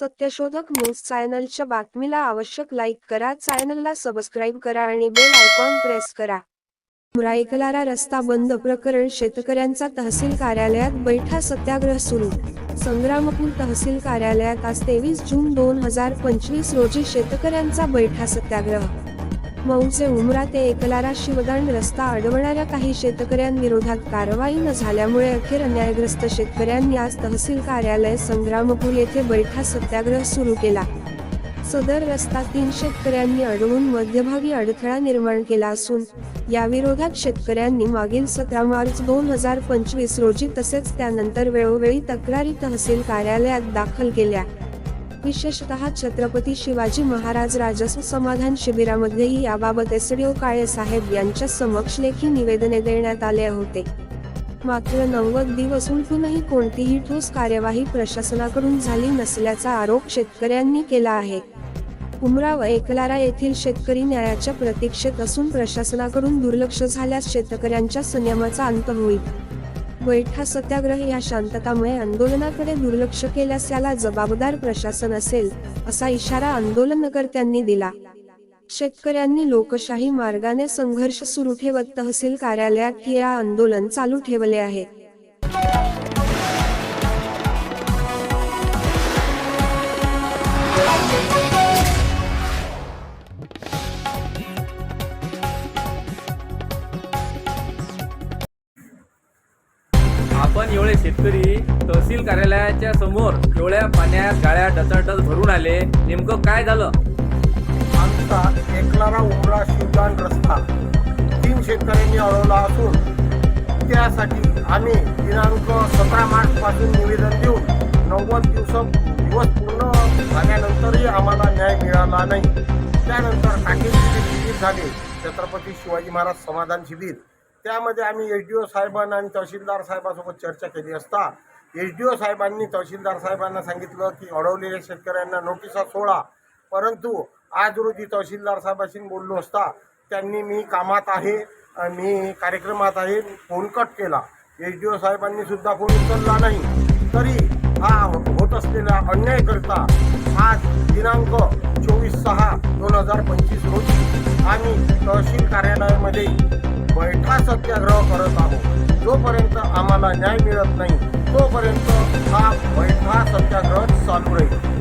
सत्यशोधक न्यूज चॅनलच्या बातमीला आवश्यक लाईक करा. चॅनलला सबस्क्राईब करा आणि बेल आयकॉन प्रेस करा. मुराईकलारा रस्ता बंद प्रकरण शेतकऱ्यांचा तहसील कार्यालयात बैठा सत्याग्रह सुरू. संग्रामपूर तहसील कार्यालयात आज तेवीस जून दोन हजार पंचवीस रोजी शेतकऱ्यांचा बैठा सत्याग्रह. मौजे उमरा ते एकलारा शिवदांड रस्ता अडवणाऱ्या काही शेतकऱ्यांविरोधात कारवाई न झाल्यामुळे अखेर अन्यायग्रस्त शेतकऱ्यांनी आज तहसील कार्यालय संग्रामपूर येथे बैठा सत्याग्रह सुरू केला. सदर रस्ता तीन शेतकऱ्यांनी अडवून मध्यभागी अडथळा निर्माण केला असून याविरोधात शेतकऱ्यांनी मागील सतरा मार्च दोन हजार पंचवीस रोजी तसेच त्यानंतर वेळोवेळी तक्रारी तहसील कार्यालयात दाखल केल्या. विशेषतः छत्रपती शिवाजी महाराज राजस्व समाधान शिबिरामध्येही याबाबत एसडीओ काळे साहेब यांच्या समक्ष लेखी निवेदने देण्यात आले होते. मात्र नव्वद दिवस उलटूनही कोणतीही ठोस कार्यवाही प्रशासनाकडून झाली नसल्याचा आरोप शेतकऱ्यांनी केला आहे. उमरा व एकलारा येथील शेतकरी न्यायाच्या प्रतीक्षेत असून प्रशासनाकडून दुर्लक्ष झाल्यास शेतकऱ्यांच्या संयमाचा अंत होईल. बैठा सत्याग्रह या शांततामुळे आंदोलनाकडे दुर्लक्ष केल्यास याला जबाबदार प्रशासन असेल असा इशारा आंदोलनकर्त्यांनी दिला. शेतकऱ्यांनी लोकशाही मार्गाने संघर्ष सुरू ठेवत तहसील कार्यालयात हे आंदोलन चालू ठेवले आहे. आपण एवढे शेतकरी तहसील कार्यालयाच्या समोर एवढ्या पाण्यात गाळ्या डचाडच भरून आले. नेमकं काय झालं? आमचा एकलारा उमरा शिवदान रस्ता तीन शेतकऱ्यांनी अडवला असून त्यासाठी आम्ही दिनांक सतरा मार्च पासून निवेदन देऊन नव्वद दिवस दिवस पूर्ण झाल्यानंतरही आम्हाला न्याय मिळाला नाही. त्यानंतर टाकेची शिबिर झाले छत्रपती शिवाजी महाराज समाधान शिबिर. त्यामध्ये आम्ही एच डी ओ साहेबांना आणि तहसीलदार साहेबांसोबत चर्चा केली असता एच डी ओ साहेबांनी तहसीलदार साहेबांना सांगितलं की अडवलेल्या शेतकऱ्यांना नोटिसा सोडा. परंतु आज रोजी तहसीलदार साहेबांशी बोललो असता त्यांनी मी कामात आहे मी कार्यक्रमात आहे फोन कट केला. एच डी ओ साहेबांनी सुद्धा फोन उचलला नाही. तरी हा होत असलेला अन्याय करता आज दिनांक चोवीस सहा दोन हजार पंचवीस रोजी आम्ही तहसील कार्यालयामध्ये बैठा सत्याग्रह करत आहोत. जोपर्यंत आम्हाला न्याय मिळत नाही तोपर्यंत हा बैठा सत्याग्रह चालू राहील.